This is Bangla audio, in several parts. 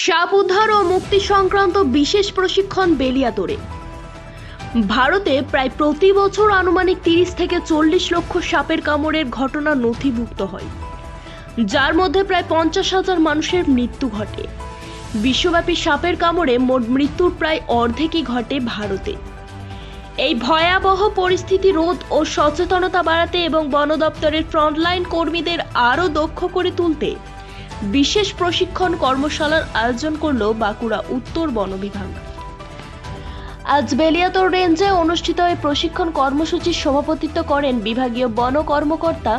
সাপ উদ্ধার ও মুক্তি সংক্রান্ত বিশেষ প্রশিক্ষণ বেলিয়াতোড়ে ভারতে প্রায় প্রতি বছর আনুমানিক তিরিশ থেকে চল্লিশ লক্ষ সাপের কামড়ের ঘটনা নথিভুক্ত হয়, যার মধ্যে প্রায় পঞ্চাশ হাজার মানুষের মৃত্যু ঘটে। বিশ্বব্যাপী সাপের কামড়ে মোট মৃত্যুর প্রায় অর্ধেকই ঘটে ভারতে। এই ভয়াবহ পরিস্থিতি রোধ ও সচেতনতা বাড়াতে এবং বন দপ্তরের ফ্রন্টলাইন কর্মীদের আরও দক্ষ করে তুলতে বিশেষ প্রশিক্ষণ কর্মশালার আয়োজন করল বাঁকুড়া উত্তর বন বিভাগ। আজ বেলিয়াতোর রেঞ্জে অনুষ্ঠিত এই প্রশিক্ষণ কর্মসূচির সভাপতিত্ব করেন বিভাগীয় বন কর্মকর্তা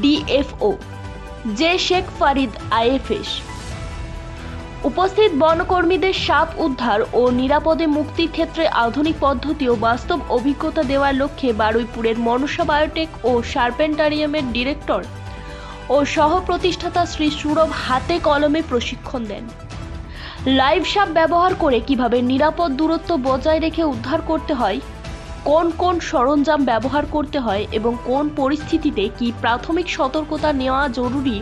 DFO J Sheikh Farid IFS উপস্থিত বনকর্মীদের সাপ উদ্ধার ও নিরাপদে মুক্তির ক্ষেত্রে আধুনিক পদ্ধতি ও বাস্তব অভিজ্ঞতা দেওয়ার লক্ষ্যে বারুইপুরের মনসা বায়োটেক ও সার্পেন্টারিয়ামের ডিরেক্টর ও সহ প্রতিষ্ঠাতা শ্রী সুরভ হাতে কলমে প্রশিক্ষণ দেন। লাইভ সাপ ব্যবহার করে কীভাবে নিরাপদ দূরত্ব বজায় রেখে উদ্ধার করতে হয়, কোন কোন সরঞ্জাম ব্যবহার করতে হয় এবং কোন পরিস্থিতিতে কি প্রাথমিক সতর্কতা নেওয়া জরুরি,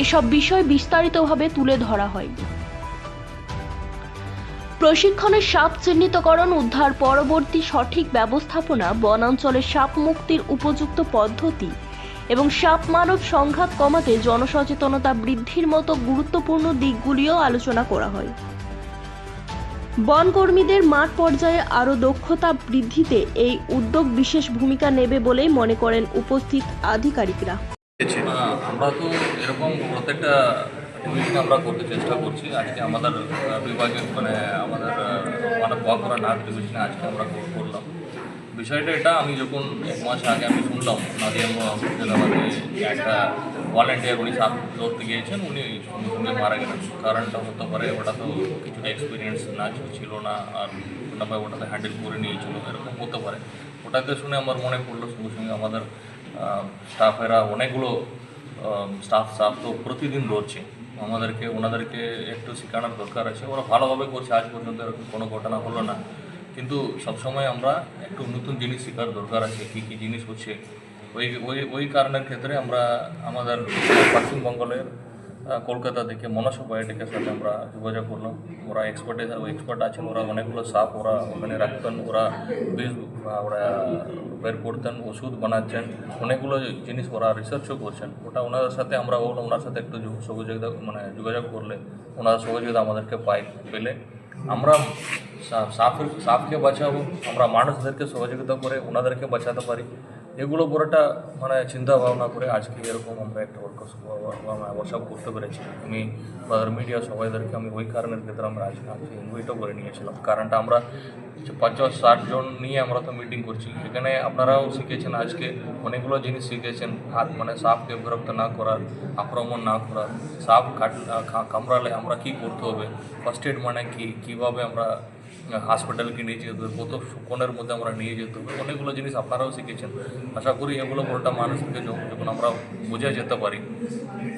এসব বিষয় বিস্তারিতভাবে তুলে ধরা হয়। প্রশিক্ষণের সাপ চিহ্নিতকরণ উদ্ধার পরবর্তী সঠিক ব্যবস্থাপনা বনাঞ্চলে সাপ মুক্তির উপযুক্ত পদ্ধতি এবং সাপ মানব সংঘাত কমাতে জনসচেতনতা বৃদ্ধির মতো গুরুত্বপূর্ণ দিকগুলিও আলোচনা করা হয়। বনকর্মীদের মাঠ পর্যায়ে আরও দক্ষতা বৃদ্ধিতে এই উদ্যোগ বিশেষ ভূমিকা নেবে বলেই মনে করেন উপস্থিত আধিকারিকরা। আমরা তো এরকম প্রত্যেকটা ডিভিশনে আমরা করতে চেষ্টা করছি। আজকে আমাদের আহ, বিভাগে মানে আমাদের মানব বাঁকুড়া নাগ ডিভিশনে আজকে আমরা করলাম। বিষয়টা এটা, আমি যখন এক মাস আগে আমি শুনলাম, নাদিয়া মুর্শিদাবাদে একটা ভলেন্টিয়ার উনি সাপ ধরতে গিয়েছেন, উনি সঙ্গে সঙ্গে মারা গেলেন। কারণটা হতে পারে, ওটা তো কিছুটা এক্সপিরিয়েন্স না ছিল না, আর ওটা ওটাতে হ্যান্ডেল করে নিয়েছিল, এরকম হতে পারে। ওটাকে শুনে আমার মনে পড়ল, সঙ্গে সঙ্গে আমাদের স্টাফেরা অনেকগুলো স্টাফ স্টাফ তো প্রতিদিন ধরছে আমাদেরকে, ওনাদেরকে একটু শেখানোর দরকার আছে। ওরা ভালোভাবে করছে, আজ পর্যন্ত এরকম কোনো ঘটনা হলো না। কিন্তু সবসময় আমরা একটু নতুন জিনিস শেখার দরকার আছে, কী কী জিনিস হচ্ছে। ওই ওই ওই কারণের ক্ষেত্রে আমরা আমাদের পশ্চিমবঙ্গের কলকাতা থেকে মনসা বায়োটেকের সাথে আমরা যোগাযোগ করলাম। ওরা এক্সপার্ট এক্সপার্ট আছেন, ওরা অনেকগুলো সাপ ওরা ওখানে রাখতেন, ওরা বীজ ওরা বের করতেন, ওষুধ বানাচ্ছেন, অনেকগুলো জিনিস ওরা রিসার্চও করছেন। ওটা ওনাদের সাথে আমরা ওনার সাথে একটু সহযোগিতা মানে যোগাযোগ করলে, ওনারা সহযোগিতা আমাদেরকে পাই পেলে। আমরা সাপের সাপকে বাঁচাবো, আমরা মানুষদেরকে সহযোগিতা করে, ওনাদেরকে বাঁচাতে পারি। এগুলো পুরোটা মানে চিন্তা ভাবনা করে আজকে এরকম আমরা একটা ওয়ার্কশপ করতে পেরেছি। আমি মিডিয়া সবাইদেরকে, আমি ওই কারণের ক্ষেত্রে আমরা আজকে আজকে ইনভাইটও করে নিয়েছিলাম। কারণটা আমরা যে পঞ্চাশ, ষাট জন নিয়ে আমরা তো মিটিং করছি। সেখানে আপনারাও শিখেছেন আজকে, অনেকগুলো জিনিস শিখেছেন। হাত মানে সাপকে বিরক্ত না করার, আক্রমণ না করার। সাপ কাট কামড়ালে আমরা কি করতে হবে? ফার্স্ট এড মানে কি? কীভাবে আমরা হাসপাতালকে নিয়ে যেতে হবে? কত কোণের মধ্যে আমরা নিয়ে যেতে হবে? অনেকগুলো জিনিস আপনারাও শিখেছেন। আশা করি এগুলো পুরোটা মানুষকে যখন আমরা বুঝে যেতে পারি।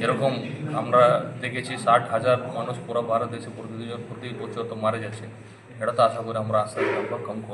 এরকম আমরা দেখেছি, ষাট হাজার মানুষ পুরো ভারত দেশে প্রতি বছর তো মারা যাচ্ছে। এটা তো আশা করি আমরা আস্তে আস্তে আমরা কম করব